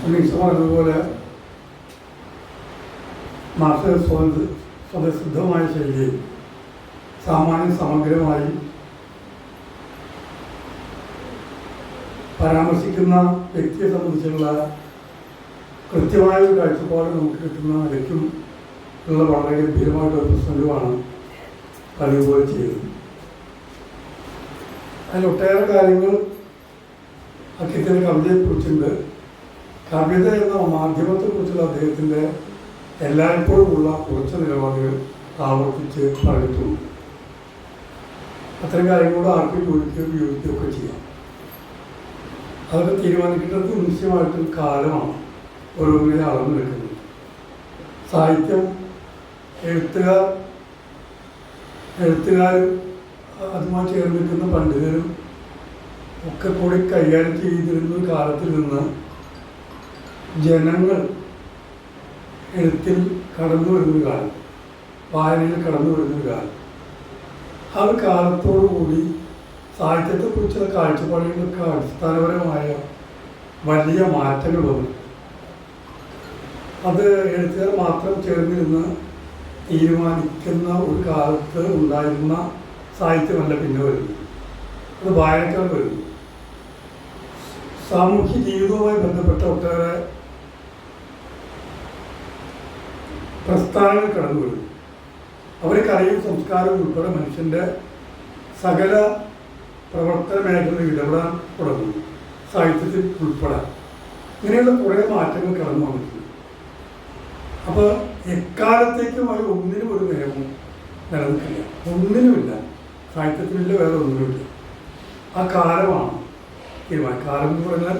ഉണ്ണീസ് പറഞ്ഞതുപോലെ മാസ്റ്റർ സ്വന്ത സ്വതസിദ്ധമായ ശൈലിയിൽ സാമാന്യ സമഗ്രമായി പരാമർശിക്കുന്ന വ്യക്തിയെ സംബന്ധിച്ചുള്ള കൃത്യമായ ഒരു കാഴ്ചപ്പാട് നമുക്ക് കിട്ടുന്ന നിലയ്ക്കും ഉള്ള വളരെ ഒരു പ്രസംഗമാണ് പലതുപോലെ ചെയ്യുന്നത്. അതിൽ ഒട്ടേറെ കാര്യങ്ങൾ അക്കിത്തന്നെ കവിതയെക്കുറിച്ചുണ്ട് കവിത എന്ന മാധ്യമത്തെക്കുറിച്ചുള്ള അദ്ദേഹത്തിന്റെ എല്ലായ്പ്പോഴുമുള്ള കുറച്ച് നിലപാടുകൾ ആവർത്തിച്ച് പറഞ്ഞിട്ടുണ്ട് അത്തരം കാര്യങ്ങളോട് ആർക്കും ചോദിക്കുകയും ഉപയോഗിക്കുകയോ ഒക്കെ ചെയ്യാം. അതൊക്കെ തീരുമാനിക്കേണ്ടത് നിശ്ചയമായിട്ടും കാലമാണ് ഓരോന്നിനെ അളന്നു നിൽക്കുന്നത് സാഹിത്യം എഴുത്തുകാർ എഴുത്തുകാരും അതുമായി ചേർന്ന് നിൽക്കുന്ന പണ്ഡിതരും ഒക്കെ കൂടി കൈകാര്യം ചെയ്തിരുന്ന കാലത്തിൽ നിന്ന് ജനങ്ങൾ എഴുത്തിൽ കടന്നു വരുന്നൊരു കാലം വായനയിൽ കടന്നു വരുന്നൊരു കാലം. ആ ഒരു കാലത്തോടുകൂടി സാഹിത്യത്തെക്കുറിച്ചുള്ള കാഴ്ചപ്പാടുകളൊക്കെ അടിസ്ഥാനപരമായ വലിയ മാറ്റങ്ങൾ വന്നു. അത് എഴുത്തുകാർ മാത്രം ചേർന്നിരുന്ന് തീരുമാനിക്കുന്ന ഒരു കാലത്ത് ഉണ്ടായിരുന്ന സാഹിത്യമല്ല പിന്നെ വരുന്നത്. അത് വായനക്കാർ വരുന്നു സാമൂഹ്യ ജീവിതവുമായി ബന്ധപ്പെട്ട ഒട്ടേറെ പ്രസ്ഥാനങ്ങൾ കടന്നു വരുന്നു അവർ കലയും സംസ്കാരവും ഉൾപ്പെടെ മനുഷ്യന്റെ സകല പ്രവർത്തന മേഖലയിൽ ഇടപെടാൻ തുടങ്ങുന്നു. സാഹിത്യത്തിൽ ഉൾപ്പെടാൻ ഇങ്ങനെയുള്ള കുറേ മാറ്റങ്ങൾ കടന്നു വന്നിട്ടുണ്ട്. അപ്പോൾ എക്കാലത്തേക്കും അവർ ഒന്നിനും ഒരു നിയമവും നിലനിൽക്കില്ല. ഒന്നിനുമില്ല. സാഹിത്യത്തിനില്ല വേറെ ഒന്നിനുമില്ല. ആ കാലമാണ് തീരുമാനം കാലം എന്ന് പറഞ്ഞാൽ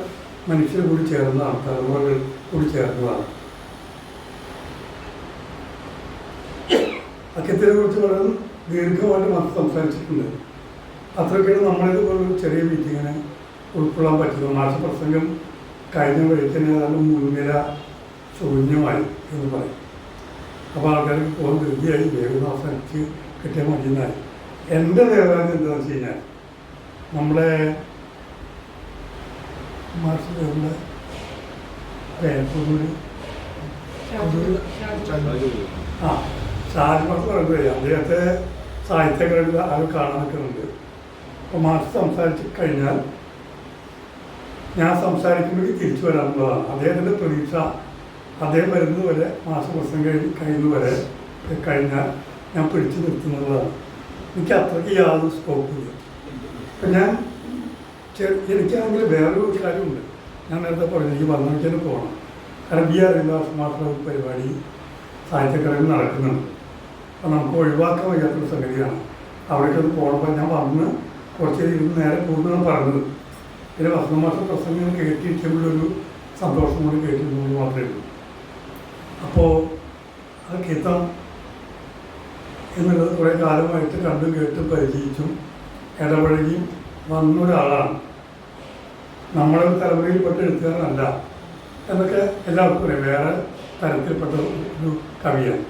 മനുഷ്യർ കൂടി ചേർന്നതാണ് തലമുറകൾ കൂടി ചേർന്നതാണ്. അക്കത്തിനെ കുറിച്ച് വളരെ ദീർഘമായിട്ട് മാത്രം സംസാരിച്ചിട്ടുണ്ട്. അത്രയ്ക്കാണ് നമ്മളിത് പോലൊരു ചെറിയ മീറ്റിങ്ങിനെ ഉൾക്കൊള്ളാൻ പറ്റുന്നത് മാസ പ്രസംഗം കഴിഞ്ഞ വഴിക്കന്നെ ഏതാണ്ട് മുൻനിര ശൂന്യമായി എന്ന് പറയും. അപ്പോൾ ആൾക്കാർക്ക് പോകാൻ ധൃതിയായി. വേഗം അവസാനിച്ച് കിട്ടിയ മതിയെന്നായി. എന്റെ നേതാവ് എന്താണെന്ന് വെച്ച് കഴിഞ്ഞാൽ പേപ്പൂര് ആ പറയുന്നത് അദ്ദേഹത്തെ സാഹിത്യങ്ങളിൽ ആൾ കാണാൻ നിൽക്കുന്നുണ്ട്. അപ്പോൾ മാർച്ച് സംസാരിച്ച് കഴിഞ്ഞാൽ ഞാൻ സംസാരിക്കുമ്പോൾ തിരിച്ചു വരാനുള്ളതാണ്. അദ്ദേഹത്തിന്റെ പ്രതീക്ഷ അദ്ദേഹം വരുന്നത് വരെ മാസപ്രസംഗം കഴിഞ്ഞ് കഴിയുന്നവരെ കഴിഞ്ഞാൽ ഞാൻ പിടിച്ചു നിർത്തുന്നതാണ്. എനിക്ക് അത്രയ്ക്ക് യാതൊരു സ്കോപ്പില്ല ചെ- എനിക്കാണെങ്കിൽ വേറൊരു കാര്യമുണ്ട്. ഞാൻ നേരത്തെ പറഞ്ഞു എനിക്ക് വന്നവയ്ക്കാന് പോകണം ആർ ഹരിദാസ് മാത്ര പരിപാടി സാഹിത്യക്കടയിൽ നടക്കുന്നുണ്ട്. അപ്പം നമുക്ക് ഒഴിവാക്കാൻ വയ്യാത്തൊരു സംഗതിയാണ്. അവിടേക്കൊന്ന് പോകണപ്പോൾ ഞാൻ വന്ന് കുറച്ച് ഇരുന്ന് നേരെ പോകുന്നതാണ് പറഞ്ഞത്. പിന്നെ വസന്തമാസം പ്രസംഗം കേട്ടിരിക്കുമ്പോഴൊരു സന്തോഷം കൂടി കേട്ടിരുന്നു മാത്രമേ ഉള്ളൂ. അപ്പോൾ അത് കീർത്തം എന്നുള്ളത് കുറേ കാലമായിട്ട് കണ്ടും കേട്ടും പരിചയിച്ചും ഇടപഴകിയും വന്നൊരാളാണ്. നമ്മുടെ തലമുറയിൽപ്പെട്ട എഴുത്തുകാരനല്ല എന്നൊക്കെ എല്ലാവർക്കും അറിയാം. വേറെ തരത്തിൽപ്പെട്ട ഒരു കവിയാണ്.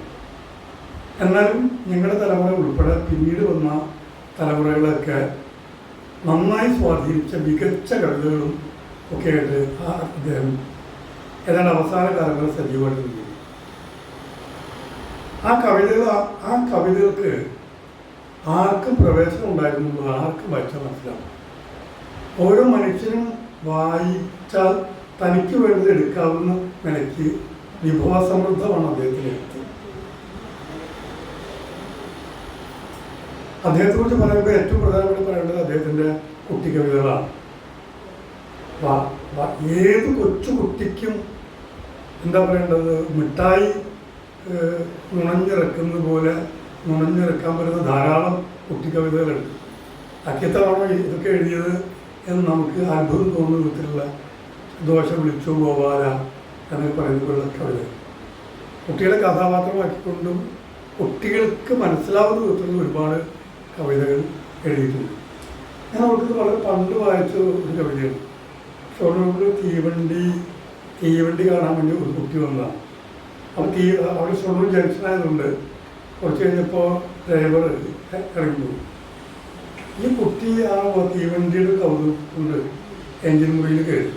എന്നാലും ഞങ്ങളുടെ തലമുറ ഉൾപ്പെടെ പിന്നീട് വന്ന തലമുറകളൊക്കെ നന്നായി സ്വാധീനിച്ച മികച്ച കവിതകളും ഒക്കെ ആയിട്ട് ആ അദ്ദേഹം ഏതാണ്ട് അവസാന കാലങ്ങളിൽ സജീവമായിട്ട് ആ കവിതകൾ ആ കവിതകൾക്ക് ആർക്കും പ്രവേശനം ഉണ്ടായിരുന്നു ആർക്കും വായിച്ചാൽ മനസ്സിലാവും. ഓരോ മനുഷ്യനും വായിച്ചാൽ തനിക്ക് വേണ്ടി എടുക്കാവുന്ന നിലയ്ക്ക് വിഭവസമൃദ്ധമാണ് അദ്ദേഹത്തിന്റെ എഴുത്ത്. അദ്ദേഹത്തെക്കുറിച്ച് പറയുമ്പോൾ ഏറ്റവും പ്രധാനമായിട്ട് പറയേണ്ടത് അദ്ദേഹത്തിന്റെ കുട്ടിക്കവിതകളാണ് ഏത് കൊച്ചു കുട്ടിക്കും എന്താ പറയേണ്ടത്? മിഠായി നുണഞ്ഞിറക്കുന്നത് പോലെ നുണഞ്ഞിറക്കാൻ പറ്റുന്ന ധാരാളം കുട്ടിക്കവിതകളുണ്ട് അക്കിത്തവണ ഇതൊക്കെ എഴുതിയത് എന്ന് നമുക്ക് അത്ഭുതം തോന്നുന്ന വിധത്തിലുള്ള ദോഷം വിളിച്ചു ഗോപാല എന്നൊക്കെ പറയുന്ന പോലുള്ള കവിത. കുട്ടികളെ കഥാപാത്രമാക്കിക്കൊണ്ടും കുട്ടികൾക്ക് മനസ്സിലാവുന്ന വിധത്തിലുള്ള ഒരുപാട് കവിതകൾ എഴുതിയിട്ടുണ്ട്. ഞാൻ അവർക്ക് വളരെ പണ്ട് വായിച്ച ഒരു കവിതയാണ്. ഷൊർണൂരിൽ തീവണ്ടി തീവണ്ടി കാണാൻ വേണ്ടി ഒരു കുട്ടി വന്നതാണ്. അപ്പോൾ തീ അവിടെ ഷൊർണൂർ ജംഗ്ഷൻ ആയതുകൊണ്ട് കുറച്ച് കഴിഞ്ഞപ്പോൾ ഡ്രൈവർ ഇറങ്ങി. പോകും ഈ കുട്ടി ആ തീവണ്ടിയുടെ കൗതുക കൊണ്ട് എൻജിൻ മുറിയിൽ കയറി.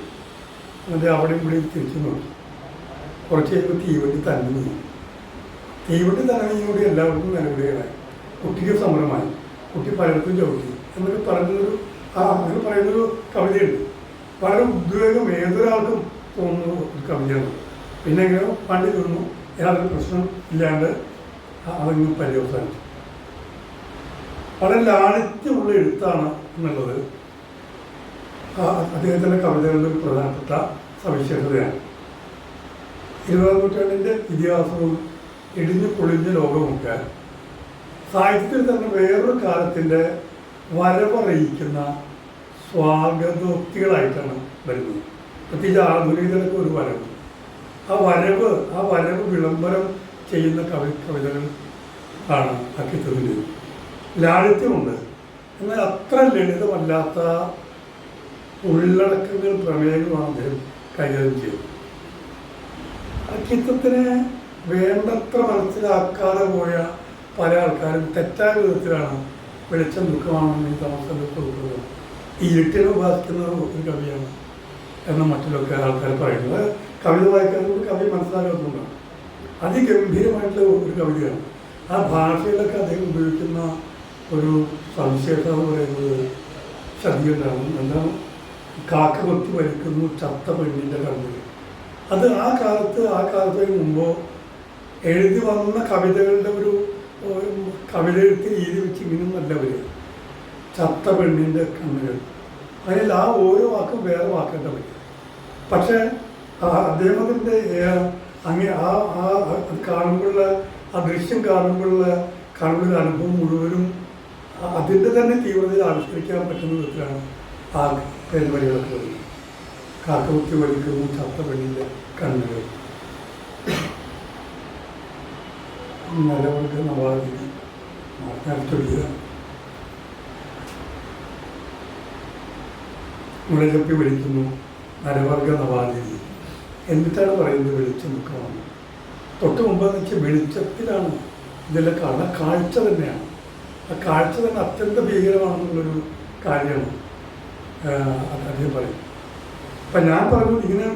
എന്നിട്ട് അവിടെയും ഇവിടെ തിരിച്ചു നോക്കി. കുറച്ച് കഴിയുമ്പോൾ തീവണ്ടി തന്നെ തീവണ്ടി തന്നെ നീങ്ങിയോടെ എല്ലാവർക്കും നിലവിളികളായി. കുട്ടിക്ക് സമരമായി കുട്ടി പലർക്കും ചവിട്ടി എന്നൊക്കെ പറഞ്ഞൊരു ആ അങ്ങനെ പറയുന്നൊരു കവിതയുണ്ട്. വളരെ ഉദ്വേഗം ഏതൊരാൾക്കും തോന്നുന്ന ഒരു കവിതയാണ്. പിന്നെ എങ്ങനെ പണ്ട് തീർന്നു. യാതൊരു പ്രശ്നം ഇല്ലാണ്ട് അ- പര്യവസാനം വളരെ ലാളിത്യമുള്ള എഴുത്താണ് എന്നുള്ളത്. അദ്ദേഹത്തിന്റെ കവിതകളുടെ ഒരു പ്രധാനപ്പെട്ട സവിശേഷതയാണ്. ഇരുപതാം നൂറ്റാണ്ടിന്റെ ഇതിഹാസവും ഇടിഞ്ഞു പൊളിഞ്ഞ ലോകമൊക്കെ സാഹിത്യത്തിൽ തന്നെ വേറൊരു കാലത്തിന്റെ വരവറിയിക്കുന്ന സ്വാഗതോക്തികളായിട്ടാണ് വരുന്നത്. പ്രത്യേകിച്ച് ആധുനികതയിലൊക്കെ ഒരു വരവ്. ആ വരവ് ആ വരവ് വിളംബരം ചെയ്യുന്ന കവി കവിതകൾ ആണ് അക്കിത്തതിൽ ലാളിത്യമുണ്ട് എന്നാൽ അത്ര ലളിതമല്ലാത്ത ഉള്ളടക്കങ്ങൾ പ്രമേയങ്ങളാണ് അദ്ദേഹം കൈകാര്യം ചെയ്തത്. അക്കിത്തത്തിനെ വേണ്ടത്ര മനസ്സിലാക്കാതെ പോയ പല ആൾക്കാരും തെറ്റായ വിധത്തിലാണ് വെളിച്ചം ദുഃഖമാണെന്ന് ഈ താമസം കൊടുക്കുന്നത് ഈ ഇരുട്ടിനെ ഉപാസിക്കുന്ന ഒരു കവിയാണ് എന്ന് മറ്റുള്ള ആൾക്കാർ പറയുന്നത്. കവിത വായിക്കാൻ കവി മനസ്സിലാക്കാത്തതുകൊണ്ടാണ് അതിഗംഭീരമായിട്ടുള്ള ഒരു കവിതയാണ്. ആ ഭാഷയിലൊക്കെ അദ്ദേഹം ഉപയോഗിക്കുന്ന ഒരു സവിശേഷത എന്ന് പറയുന്നത് ശരിയുണ്ടാകും എന്താണ്? കാക്ക കൊത്തി വലിക്കുന്നു ചത്ത പെണ്ണിന്റെ കണ്ണുകൾ അത് ആ കാലത്ത് ആ കാലത്തിന് മുമ്പോ എഴുതി വന്ന കവിതകളുടെ ഒരു കവിതയെഴുത്ത് രീതി വെച്ച് ഇങ്ങനെയൊന്നല്ല വരിക. ചത്ത പെണ്ണിന്റെ കണ്ണുകൾ. അതിൽ ആ ഓരോ വാക്കും വേറെ വാക്കേണ്ട വരിക. പക്ഷേ അദ്ദേഹത്തിന്റെ ഏ- അങ്ങേ ആ ആ കാണുമ്പോഴുള്ള ആ ദൃശ്യം കാണുമ്പോഴുള്ള കാണുമ്പോഴുള്ള അനുഭവം മുഴുവനും അതിന്റെ തന്നെ തീവ്രതയിൽ ആവിഷ്കരിക്കാൻ പറ്റുന്ന വിധത്തിലാണ് ആ പേരുവരികളൊക്കെ വരുന്നത്. കാക്കകുത്തി വലിക്കുന്നു ചത്ത വെള്ളിയിലെ കണ്ണുകൾ. നിലവർക്ക് നവാദിനി അടുത്തൊഴിയുക മുളചപ്പി വിളിക്കുന്നു നരവർഗ നവാദിനി എന്നിട്ടാണ് പറയുന്നത് വെളിച്ചം ദുഃഖമാണ് തൊട്ട് മുമ്പ് വെച്ചാൽ വെളിച്ചത്തിലാണ്. ഇതെല്ലാം കാണുന്ന കാഴ്ച തന്നെയാണ്. ആ കാഴ്ച തന്നെ അത്യന്ത ഭീകരമാണെന്നുള്ളൊരു കാര്യമാണ്. അദ്ദേഹം പറയും. അപ്പം ഞാൻ പറഞ്ഞു ഇങ്ങനെ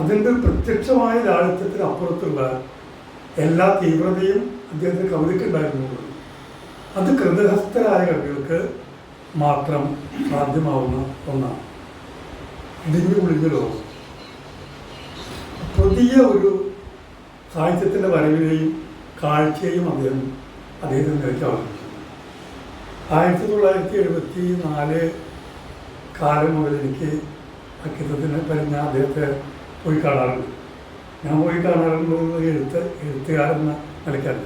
അതിന്റെ പ്രത്യക്ഷമായ ലാളിത്യത്തിന് അപ്പുറത്തുള്ള എല്ലാ തീവ്രതയും അദ്ദേഹത്തിന് കവിതയ്ക്കുണ്ടായിരുന്നുള്ളൂ അത് കൃതഹസ്ഥരായ കവികൾക്ക് മാത്രം സാധ്യമാവുന്ന ഒന്നാണ്. ഇടിഞ്ഞു കുളിഞ്ഞ ലോകം. പുതിയ ഒരു സാഹിത്യത്തിന്റെ വരവിനെയും കാഴ്ചയും അദ്ദേഹം അദ്ദേഹത്തിന് നിലയ്ക്ക് അവതരിപ്പിച്ചു ആയിരത്തി തൊള്ളായിരത്തി എഴുപത്തി നാല് കാലം മുതൽ എനിക്ക് അക്കിത്തത്തിനെ പറ്റി ഞാൻ അദ്ദേഹത്തെ പോയി കാണാറുണ്ട്. ഞാൻ പോയി കാണാറുണ്ട് എഴുത്ത് എഴുത്തുകാരെന്ന നിലയ്ക്കല്ല.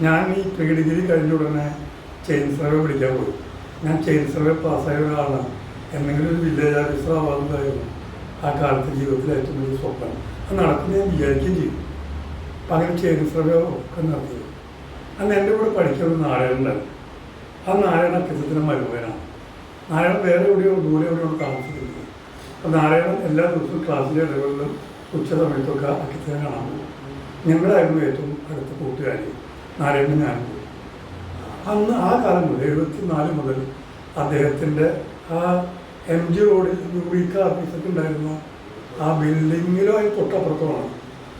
ഞാൻ ഈ പ്രീ ഡിഗ്രി കഴിഞ്ഞ ഉടനെ ചെയിൻ സർവേ പഠിക്കാൻ പോയി. ഞാൻ ചെയിൻ സർവേ പാസ്സായ ഒരാളാണ്. എന്തെങ്കിലും ഒരു വില്ലേജ് ഓഫീസർ ആവാമെന്നായിരുന്നു ആ കാലത്ത് ജീവിതത്തിൽ ഏറ്റവും വലിയ സ്വപ്നം. അത് നടക്കുന്ന ഞാൻ വിചാരിക്കുകയും ചെയ്തു. അങ്ങനെ ചെയിൻ സർവേ ഒക്കെ നടത്തിയത് അന്ന് എന്റെ കൂടെ പഠിക്കുന്ന നാരായണനുണ്ടായിരുന്നു ആ നാരായണ അക്കിത്തത്തിന്റെ മരുമകനാണ്. നാരായണൻ വേറെ എവിടെയോ ദൂരെ എവിടെയോ താമസിക്കുന്നത് അപ്പം നാരായണൻ എല്ലാ ദിവസവും ക്ലാസ്സിലെ ഇടകളിലും ഉച്ച സമയത്തൊക്കെ അക്കിത്തനെ കാണാൻ പോകും. ഞങ്ങളായിരുന്നു ഏറ്റവും അടുത്ത കൂട്ടുകാരി. നാരായണൻ ഞാനും അന്ന് ആ കാലം മുതൽ എഴുപത്തി നാല് മുതൽ അദ്ദേഹത്തിന്റെ ആ എം ജി റോഡിൽ യൂറിക്ക ഓഫീസൊക്കെ ഉണ്ടായിരുന്ന. ആ ബിൽഡിങ്ങിലോ അതിന് തൊട്ടപ്പുറത്തുമാണ്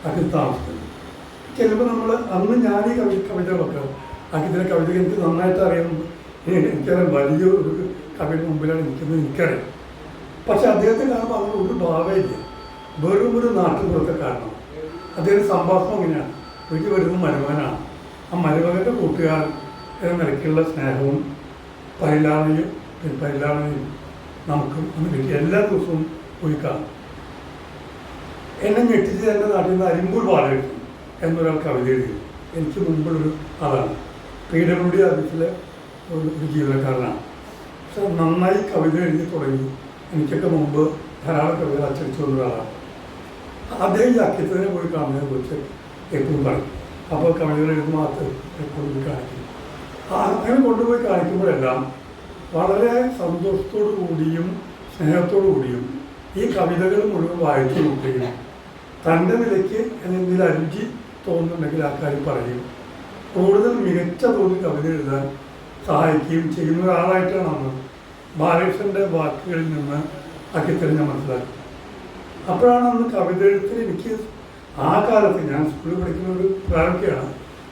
അതിൽ താമസിക്കുന്നത് ചിലപ്പോൾ നമ്മൾ അന്ന് ഞാൻ ഈ കവി കവിതകളൊക്കെ അക്കിത്തിലെ കവിത എനിക്ക് നന്നായിട്ട് അറിയാം. എനിക്കറിയാം. വലിയ ഒരു കവിയുടെ മുമ്പിലാണ് നിൽക്കുന്നത് എനിക്കറിയാം. പക്ഷെ അദ്ദേഹത്തെ കാണുമ്പോൾ അങ്ങനെ ഒരു ഭാവമില്ല. വെറും ഒരു നാട്ടുപുറത്തെ കാരണം. അദ്ദേഹം സംഭാഷണം എങ്ങനെയാണ് വീട്ടിൽ വരുന്ന മരുമകനാണ്. ആ മരുമകന്റെ കൂട്ടുകാരൻ എന്ന നിലയ്ക്കുള്ള സ്നേഹവും പരിലാണയും പരിലാളനയും നമുക്കും ഒന്ന് കിട്ടി എല്ലാ ദിവസവും കാണും എന്നെ ഞെട്ടിച്ച് എന്റെ നാട്ടിൽ നിന്ന് അരിമ്പൂർ ബാലകൃഷ്ണൻ എന്നൊരാൾ കവിത എഴുതി. എനിക്ക് മുമ്പുള്ളൊരു ആളാണ്. പി ഡബ്ല്യു ഡി ഓഫീസിലെ ഒരു ജീവനക്കാരനാണ്. പക്ഷെ നന്നായി കവിത എഴുതി തുടങ്ങി. എനിക്കൊക്കെ മുമ്പ് ധാരാളം കവിത അച്ചടിച്ചു വന്ന ഒരാളാണ്. അദ്ദേഹം ഈ അക്കിത്തതിനെ പോയി കാണുന്നതിനെ കുറിച്ച് എപ്പോഴും പറയും. അപ്പോൾ കവിതകൾ എഴുതുമ്പോൾ അത് എപ്പോഴും കാണിക്കും. അങ്ങനെ കൊണ്ടുപോയി കാണിക്കുമ്പോഴെല്ലാം വളരെ സന്തോഷത്തോടു കൂടിയും സ്നേഹത്തോടു കൂടിയും ഈ കവിതകൾ മുഴുവൻ വായിച്ചു നോക്കുകയും തന്റെ നിലയ്ക്ക് എന്തെങ്കിലും അരുചി തോന്നുന്നുണ്ടെങ്കിൽ ആ കാര്യം പറയും കൂടുതൽ മികച്ച തോന്നി കവിത എഴുതാൻ സഹായിക്കുകയും ചെയ്യുന്ന ഒരാളായിട്ടാണ് അന്ന് ബാലകൃഷ്ണന്റെ വാക്കുകളിൽ നിന്ന് അക്കിത്തരം ഞാൻ മനസ്സിലാക്കി. അപ്പോഴാണ് അന്ന് കവിത എഴുത്തിൽ എനിക്ക് ആ കാലത്ത് ഞാൻ സ്കൂളിൽ പഠിക്കുന്ന ഒരു പ്രാരംഭയാണ്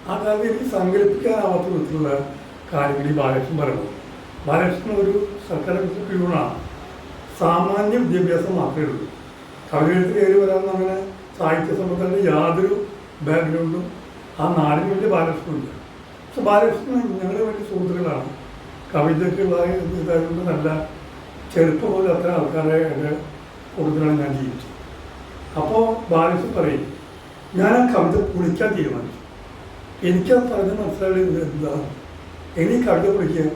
ആ കാലത്ത് എനിക്ക് സങ്കല്പിക്കാനാവാത്ത വിധത്തിലുള്ള കാര്യങ്ങൾ ഈ ബാലകൃഷ്ണൻ പറയുന്നത്. ബാലകൃഷ്ണൻ ഒരു സർക്കാർ പ്യൂണാണ് സാമാന്യ വിദ്യാഭ്യാസം മാത്രമേ ഉള്ളൂ. കവിത എഴുത്തിൽ കയറി വരാമെന്ന് അങ്ങനെ സാഹിത്യ സമ്പത്തിന്റെ യാതൊരു ബാക്ക്ഗ്രൗണ്ടും ആ നാടിന് വേണ്ടി ബാലകൃഷ്ണനില്ല പക്ഷെ ബാലകൃഷ്ണൻ ഞങ്ങളുടെ വേണ്ടി സുഹൃത്തുക്കളാണ്. കവിതയ്ക്കുള്ള ഇതായതുകൊണ്ട് നല്ല ചെറുപ്പം മുതൽ അത്ര ആൾക്കാരെ എന്റെ കൂടുതലാണ് ഞാൻ ജീവിച്ചത്. അപ്പോൾ ബാലകൃഷ്ണൻ പറയും ഞാൻ ആ കവിത കുളിക്കാൻ തീരുമാനിച്ചു. എനിക്കത് പറഞ്ഞ് മനസ്സിലായത് എന്താ? എനിക്ക് കവിത പൊളിക്കുക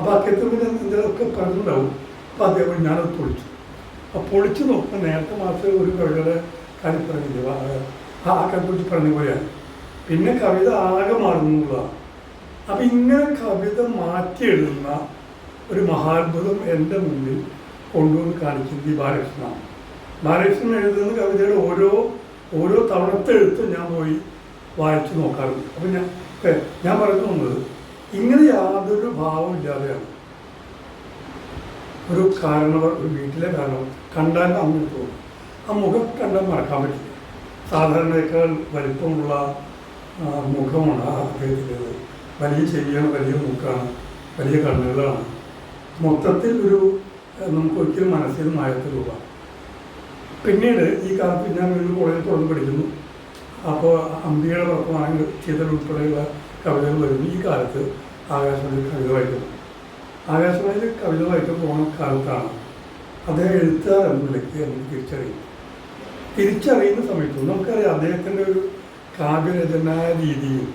അപ്പോൾ പിന്നെ എന്തെങ്കിലുമൊക്കെ പറഞ്ഞിട്ടുണ്ടാവും. അപ്പോൾ അദ്ദേഹം ഞാനത് പൊളിച്ചു. അപ്പോൾ പൊളിച്ചു നോക്കുമ്പോൾ നേരത്തെ മാത്രമേ ഒരു കവിതയുടെ കാര്യം പറഞ്ഞില്ല? ആ- ആക്കത്തെക്കുറിച്ച് പറഞ്ഞ പോലെയാണ്. പിന്നെ കവിത ആകെ മാറുന്നുള്ളതാണ് അപ്പം ഇങ്ങനെ കവിത മാറ്റി എഴുതുന്ന ഒരു മഹാത്ഭുതം എന്റെ മുന്നിൽ കൊണ്ടുവന്ന് കാണിക്കുന്നത് ഈ ബാലകൃഷ്ണനാണ്. ബാലകൃഷ്ണൻ എഴുതുന്ന കവിതയുടെ ഓരോ ഓരോ തവണത്തെ എഴുത്തും ഞാൻ പോയി വായിച്ചു നോക്കാറുണ്ട്. അപ്പം ഞാൻ ഞാൻ പറഞ്ഞു വന്നത് ഇങ്ങനെ യാതൊരു ഭാവം ഇല്ലാതെയാണ്. ഒരു കാരണവർ ഒരു വീട്ടിലെ കാരണവർ കണ്ടാൽ അമ്മ തോന്നും. ആ മുഖം കണ്ടാൽ മറക്കാൻ പറ്റില്ല. സാധാരണയേക്കാൾ വലിപ്പമുള്ള മുഖമാണ് ആ അദ്ദേഹത്തിന്റെത്. വലിയ ചെവിയാണ് വലിയ മുഖമാണ് വലിയ കണ്ണുകളാണ്. മൊത്തത്തിൽ ഒരു നമുക്ക് ഒരിക്കലും മനസ്സിൽ മായത്ത പിന്നീട് ഈ കാലത്ത് ഞാൻ ഒരു കോളേജിൽ തുറന്ന് പഠിക്കുന്നു. അപ്പോൾ അമ്പിയുടെ പുറത്തുമാണെങ്കിൽ ചിതൽ ഉൾപ്പെടെയുള്ള കവിതകൾ വരുന്നു ഈ കാലത്ത് ആകാശവാണിയിൽ കവിത വായിക്കുന്നു ആകാശവാണിയിൽ കവിത വായിക്കാൻ പോകുന്ന കാലത്താണ് അദ്ദേഹം എഴുത്തുകാർ എന്ന നിലയ്ക്ക് നമുക്ക് തിരിച്ചറിയും തിരിച്ചറിയുന്ന സമയത്ത് നമുക്കറിയാം അദ്ദേഹത്തിന്റെ ഒരു കാവ്യരചനാ രീതിയും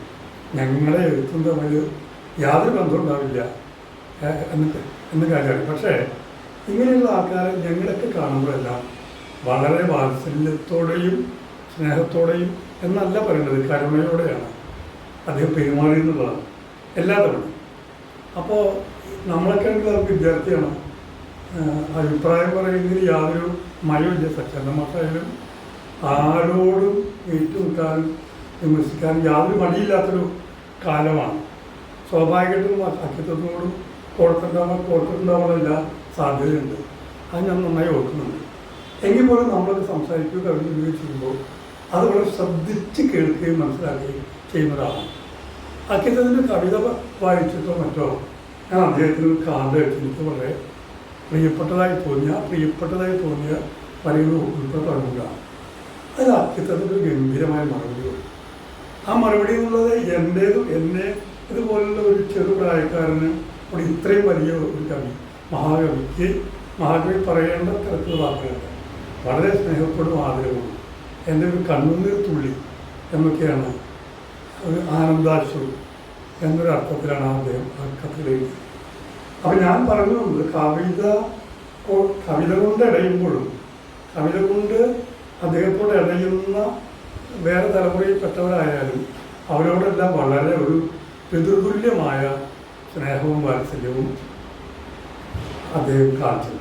ഞങ്ങളെ എഴുത്തും തമ്മിൽ യാതൊരു ബന്ധവും ഉണ്ടാവില്ല ഏഹ് എന്ന് എന്ന കാര്യമാണ്. പക്ഷേ ഇങ്ങനെയുള്ള ആൾക്കാരെ ഞങ്ങളൊക്കെ കാണുമ്പോഴെല്ലാം വളരെ വാത്സല്യത്തോടെയും സ്നേഹത്തോടെയും എന്നല്ല പറയുന്നത് കരുണയോടെയാണ്. അദ്ദേഹം പെരുമാറി എന്നുള്ളതാണ് എല്ലാ തവണയും. അപ്പോൾ നമ്മളൊക്കെ ആണെങ്കിൽ വിദ്യാർത്ഥിയാണ്. അഭിപ്രായം പറയുന്നതിൽ യാതൊരു മയമില്ല സച്ചന്ദമാസായാലും ആരോടും ഏറ്റുമുട്ടാനും വിമർശിക്കാനും യാതൊരു മടിയില്ലാത്തൊരു കാലമാണ്. സ്വാഭാവികമായിട്ടും അക്കിത്തത്തിനോടും കൊടുത്തിട്ടുണ്ടാവാൻ എല്ലാ സാധ്യതയുണ്ട്. അത് ഞാൻ നന്നായി ഓർക്കുന്നുണ്ട്. എങ്കിൽ പോലും നമ്മളത് സംസാരിക്കുകയോ കവിത ചെയ്യുമ്പോൾ അത് വളരെ ശ്രദ്ധിച്ച് കേൾക്കുകയും മനസ്സിലാക്കുകയും ചെയ്യുന്നതാണ് അക്കിത്തത്തിന്റെ കവിത വായിച്ചിട്ടോ മറ്റോ ഞാൻ അദ്ദേഹത്തിന് ഒരു കാർഡ് എനിക്ക് വളരെ പ്രിയപ്പെട്ടതായി തോന്നിയ പ്രിയപ്പെട്ടതായി തോന്നിയ വരികൾ ഉൾപ്പെടെ തുടങ്ങുക. അതിൽ അക്കിത്തത്തിന്റെ ഒരു ഗംഭീരമായ മറുപടി. ആ മറുപടി എന്നുള്ളത് എന്റേതും എന്നെ ഇതുപോലുള്ള ഒരു ചെറുപ്രായക്കാരന് അവിടെ ഇത്രയും വലിയ ഒരു കവി മഹാകവിക്ക് മഹാകവി പറയേണ്ട തരത്തിലുള്ള വാക്കുകളുണ്ട് വളരെ സ്നേഹപ്പെടും ആദരവും. എന്റെ ഒരു കണ്ണുനീർ തുള്ളി എന്നൊക്കെയാണ് ഒരു ആനന്ദാശു എന്നൊരു അർത്ഥത്തിലാണ് അദ്ദേഹം ആ കത്തിൽ അപ്പം ഞാൻ പറഞ്ഞു കവിത കവിത കൊണ്ട് ഇടയുമ്പോഴും കവിത കൊണ്ട് അദ്ദേഹത്തോട് ഇടയുന്ന വേറെ തലമുറയിൽപ്പെട്ടവരായാലും അവരോടെല്ലാം വളരെ ഒരു പിതൃതുല്യമായ സ്നേഹവും വാത്സല്യവും അദ്ദേഹം കാണിച്ചു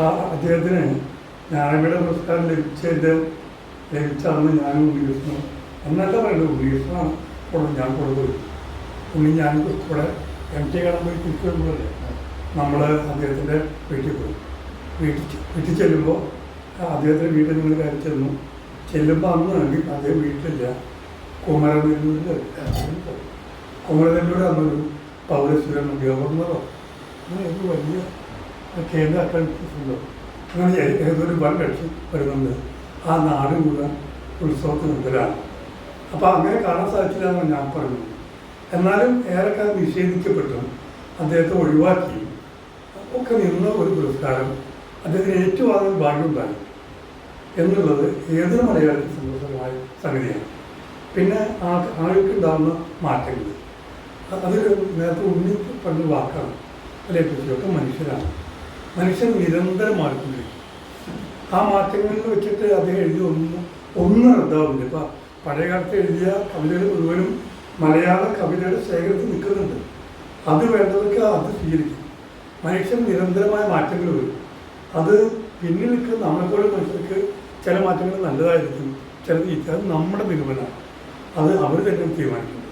ആ അദ്ദേഹത്തിന് ജ്ഞാനപീഠ പുരസ്കാരം ലഭിച്ചതിന്റെ ലഭിച്ചാണെന്ന് ഞാനും ഉണ്ണികൃഷ്ണനും എന്നല്ല പറയുന്നത് ഉണ്ണികൃഷ്ണനാണ് കൊണ്ട് ഞാൻ കൊടുക്കും പോയി ഉണ്ണി ഞാൻ കൂടെ എം ടി കടം പോയി തിരിച്ചു വരുമ്പോഴല്ലേ? നമ്മൾ അദ്ദേഹത്തിന്റെ വീട്ടിൽ പോയി. വീട്ടിൽ വീട്ടിൽ ചെല്ലുമ്പോൾ അദ്ദേഹത്തിന്റെ വീട്ടിൽ നിങ്ങൾ കയറി ചെന്നു. ചെല്ലുമ്പോൾ അന്ന് അദ്ദേഹം വീട്ടിലില്ല. കുമരനെല്ലൂരിൽ കുമരനെല്ലൂർ അന്നൊരു പൗരസ്വരം ഗവർണറോ അങ്ങനെ വലിയ കേന്ദ്ര അക്കാഡമിക്സുണ്ടോ അങ്ങനെ ഏതൊരു വൻ കക്ഷി വരുന്നുണ്ട്. ആ നാട് മുഴുവൻ ഉത്സവത്തിന് മുതലാണ്. അപ്പോൾ അങ്ങനെ കാണാൻ സാധിച്ചില്ല എന്നാണ് ഞാൻ പറഞ്ഞു. എന്നാലും ഏറെക്കാലം നിഷേധിക്കപ്പെട്ടും. അദ്ദേഹത്തെ ഒഴിവാക്കി. ഒക്കെ നിന്ന ഒരു പുരസ്കാരം അദ്ദേഹത്തിന് ഏറ്റുവാങ്ങാൻ ഭാഗ്യമുണ്ടായി. എന്നുള്ളത് ഏതൊരു മലയാളത്തിൽ സന്തോഷമായ സംഗതിയാണ്. പിന്നെ ആ ആൾക്ക് ഉണ്ടാകുന്ന മാറ്റങ്ങൾ. അത് നേരത്തെ ഉണ്ണി പറഞ്ഞ വാക്കാണ്. അതിനെപ്പറ്റിയൊക്കെ മനുഷ്യരാണ്. മനുഷ്യൻ നിരന്തരം മാറിക്കൊണ്ടിരിക്കും. ആ മാറ്റങ്ങളിൽ വെച്ചിട്ട് അദ്ദേഹം എഴുതി ഒന്ന് ഒന്നും റദ്ദാവുന്നില്ല. ഇപ്പം പഴയ കാലത്ത് എഴുതിയ കവിതകൾ മുഴുവനും മലയാള കവിതയുടെ ശേഖരത്തിൽ നിൽക്കുന്നുണ്ട്. അത് വേണ്ടവർക്ക് അത് സ്വീകരിക്കും. മനുഷ്യൻ നിരന്തരമായ മാറ്റങ്ങൾ വരും. അത് പിന്നിൽ നിൽക്കുന്ന നമ്മളെപ്പോലെ മനുഷ്യർക്ക് ചില മാറ്റങ്ങൾ നല്ലതായിരിക്കും. ചില ചീത്ത അത് നമ്മുടെ നിഗമനമാണ് അത് അവർ തന്നെ തീരുമാനിക്കുന്നത്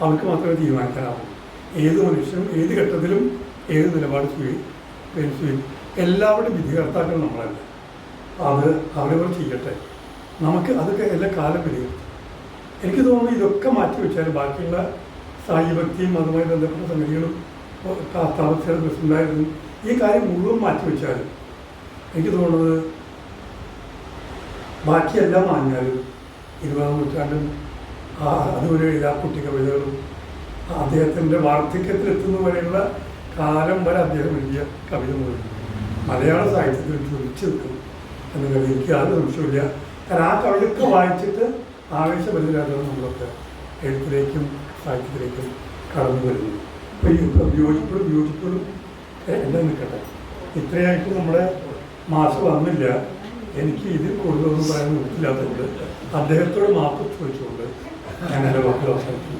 അവർക്ക് മാത്രമേ തീരുമാനിക്കാനാവൂ. ഏത് മനുഷ്യനും ഏത് ഘട്ടത്തിലും ഏത് നിലപാട് സ്വീകരിക്കും സ്വീ- എല്ലാവരുടെയും വിധികർത്താക്കൾ നമ്മളല്ല. അത് അവരവർ ചെയ്യട്ടെ. നമുക്ക് അതൊക്കെ എല്ലാ കാലം വിധികർത്തും എനിക്ക് തോന്നുന്നു ഇതൊക്കെ മാറ്റി വെച്ചാൽ ബാക്കിയുള്ള സായി ഭക്തിയും അതുമായി ബന്ധപ്പെട്ട സംഗതികളും താമസിച്ചാൽ ഉണ്ടായിരുന്നു ഈ കാര്യം മുഴുവൻ മാറ്റി വെച്ചാൽ എനിക്ക് തോന്നുന്നത് ബാക്കിയെല്ലാം മാഞ്ഞാലും ഇരുപതാം നൂറ്റാണ്ടും അതുവരെ എല്ലാ കുട്ടി കവിതകളും അദ്ദേഹത്തിന്റെ വാർദ്ധക്യത്തിലെത്തുന്ന വരെയുള്ള കാലം വരെ അദ്ദേഹം എഴുതിയ കവിത മുഴുവൻ. മലയാള സാഹിത്യത്തിൽ ചൊലിച്ചു നിൽക്കും എന്നുള്ളത് എനിക്ക് ആ സംശയമില്ല കാരണം ആ കവിതയൊക്കെ വായിച്ചിട്ട് ആവേശഭരിതരാണ് നമ്മളൊക്കെ എഴുത്തിലേക്കും സാഹിത്യത്തിലേക്കും കടന്നു വരുന്നു. അപ്പോൾ ഈ വിയോജിപ്പുകളും വിയോജിപ്പുകളും എല്ലാം നിൽക്കട്ടെ? ഇത്രയായിട്ട് നമ്മുടെ മാസം വന്നില്ല. എനിക്ക് ഇതിൽ കൂടുതലൊന്നും പറയാൻ നിൽക്കില്ലാത്തതുകൊണ്ട് അദ്ദേഹത്തോട് മാപ്പ് ചോദിച്ചുകൊണ്ട് ഞാൻ എന്റെ വാക്കുകൾ അവസാനിക്കുന്നു